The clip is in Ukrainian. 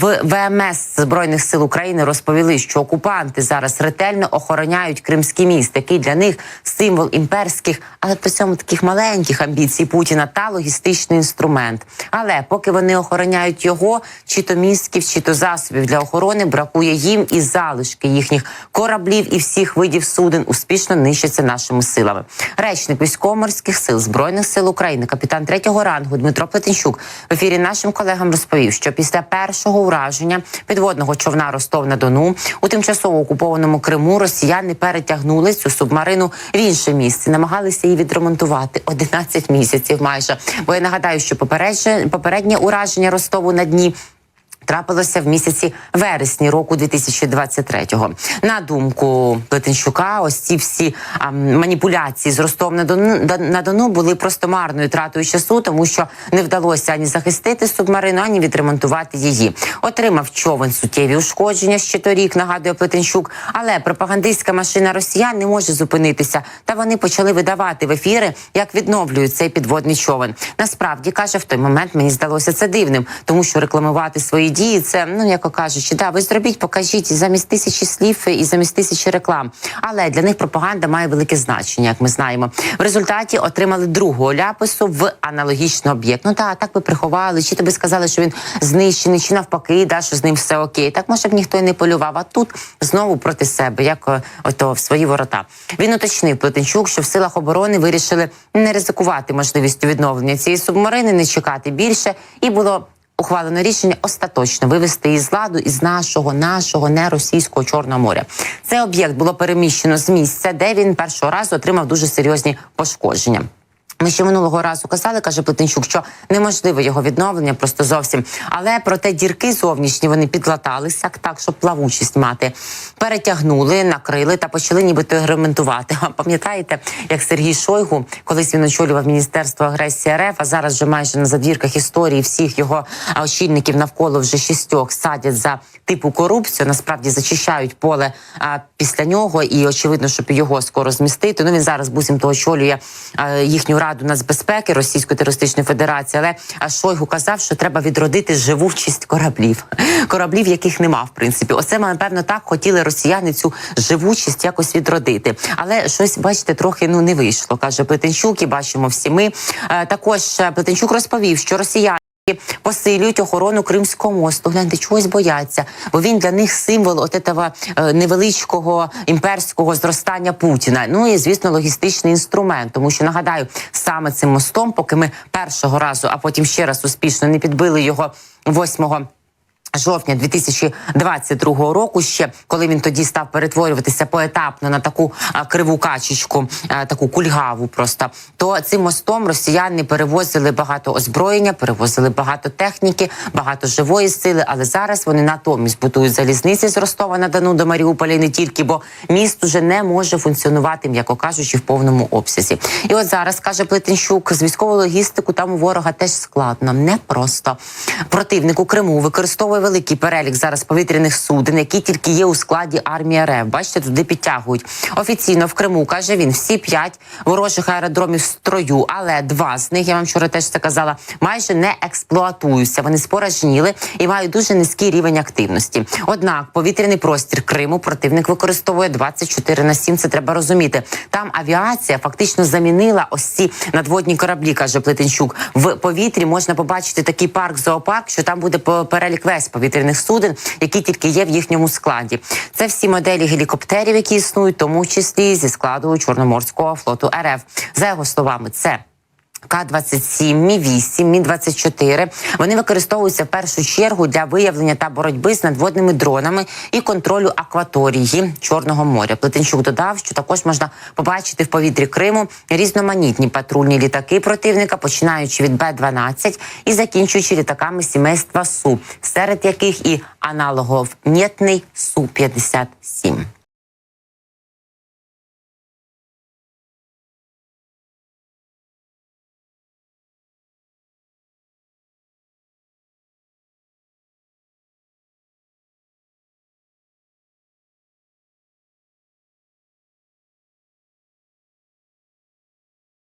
в ВМС збройних сил України розповіли, що окупанти зараз ретельно охороняють Кримський міст, який для них символ імперських, але при цьому таких маленьких амбіцій Путіна та логістичний інструмент. Але поки вони охороняють його, чи то містків, чи то засобів для охорони бракує їм і залишки їхніх кораблів і всіх видів суден успішно нищаться нашими силами. Речник військово-морських сил збройних сил України, капітан третього рангу Дмитро Плетенчук в ефірі нашим колегам розповів, що після першого ураження підводного човна Ростов на Дону у тимчасово окупованому Криму росіяни перетягнули цю субмарину в інше місце, намагалися її відремонтувати 11 місяців. Майже бо я нагадаю, що попереднє попереднє ураження Ростову на дні. Трапилося в місяці вересні року 2023-го. На думку Плетенчука, ось ці всі а, маніпуляції з Ростом на Дону на Дону були просто марною тратою часу, тому що не вдалося ані захистити субмарину, ані відремонтувати її. Отримав човен суттєві ушкодження ще торік. Нагадує Плетенчук, але пропагандистська машина росіян не може зупинитися. Та вони почали видавати в ефіри, як відновлюють цей підводний човен. Насправді каже, в той момент мені здалося це дивним, тому що рекламувати свої дії це ну яко кажучи, да ви зробіть, покажіть замість тисячі слів і замість тисячі реклам. Але для них пропаганда має велике значення, як ми знаємо. В результаті отримали другого ляпису в аналогічний об'єкт. Ну та так би приховали, чи тобі сказали, що він знищений, чи навпаки, да що з ним все окей. Так може б ніхто й не полював. А тут знову проти себе, як ото в свої ворота. Він уточнив Плетенчук, що в силах оборони вирішили не ризикувати можливістю відновлення цієї субмарини, не чекати більше, і було ухвалено рішення остаточно вивести її з ладу із нашого, нашого не російського чорного моря. Цей об'єкт було переміщено з місця, де він першого разу отримав дуже серйозні пошкодження. Ми ще минулого разу казали, каже Плетенчук, що неможливо його відновлення, просто зовсім. Але проте дірки зовнішні вони підлаталися так, щоб плавучість мати. Перетягнули, накрили та почали нібито ремонтувати. А пам'ятаєте, як Сергій Шойгу, колись він очолював міністерство агресії РФ, а зараз вже майже на задвірках історії всіх його очільників навколо вже шістьох садять за типу корупцію. Насправді зачищають поле а, після нього, і очевидно, щоб його скоро змістити. Ну він зараз буцімто очолює а, їхню раду нацбезпеки Російської терористичної федерації. Але Шойгу казав, що треба відродити живучість кораблів, кораблів, яких нема, в принципі. Оце напевно так хотіли росіяни цю живучість якось відродити. Але щось, бачите, трохи ну не вийшло, каже Плетенчук, і бачимо всі ми. Е, також е, Плетенчук розповів, що росіяни. Посилюють охорону Кримського мосту. Гляньте, чогось бояться, бо він для них символ от этого е, невеличкого імперського зростання Путіна. Ну і звісно, логістичний інструмент. Тому що нагадаю, саме цим мостом, поки ми першого разу, а потім ще раз успішно не підбили його 8 Жовтня 2022 року, ще коли він тоді став перетворюватися поетапно на таку а, криву качечку, а, таку кульгаву, просто то цим мостом росіяни перевозили багато озброєння, перевозили багато техніки, багато живої сили. Але зараз вони натомість будують залізниці з Ростова на Дону до Маріуполя і не тільки, бо міст уже не може функціонувати, м'яко кажучи, в повному обсязі. І от зараз каже Плетенчук, з військовою логістику там у ворога теж складно, непросто. Противник у Криму використовує великий перелік зараз повітряних суден, які тільки є у складі армії РФ. Бачите, туди підтягують офіційно в Криму. каже він всі п'ять ворожих аеродромів в строю, але два з них я вам вчора теж це казала, майже не експлуатуються. Вони спорожніли і мають дуже низький рівень активності. Однак повітряний простір Криму противник використовує 24 на 7, Це треба розуміти. Там авіація фактично замінила ось ці надводні кораблі, каже Плетенчук. В повітрі можна побачити такий парк зоопарк, що там буде перелік весь повітряних суден, які тільки є в їхньому складі. Це всі моделі гелікоптерів, які існують, тому числі зі складу Чорноморського флоту РФ. За його словами, це. К-27, Мі-8, Мі-24. Вони використовуються в першу чергу для виявлення та боротьби з надводними дронами і контролю акваторії Чорного моря. Плетенчук додав, що також можна побачити в повітрі Криму різноманітні патрульні літаки противника, починаючи від Б-12 і закінчуючи літаками сімейства Су, серед яких і аналоговнітний Су-57.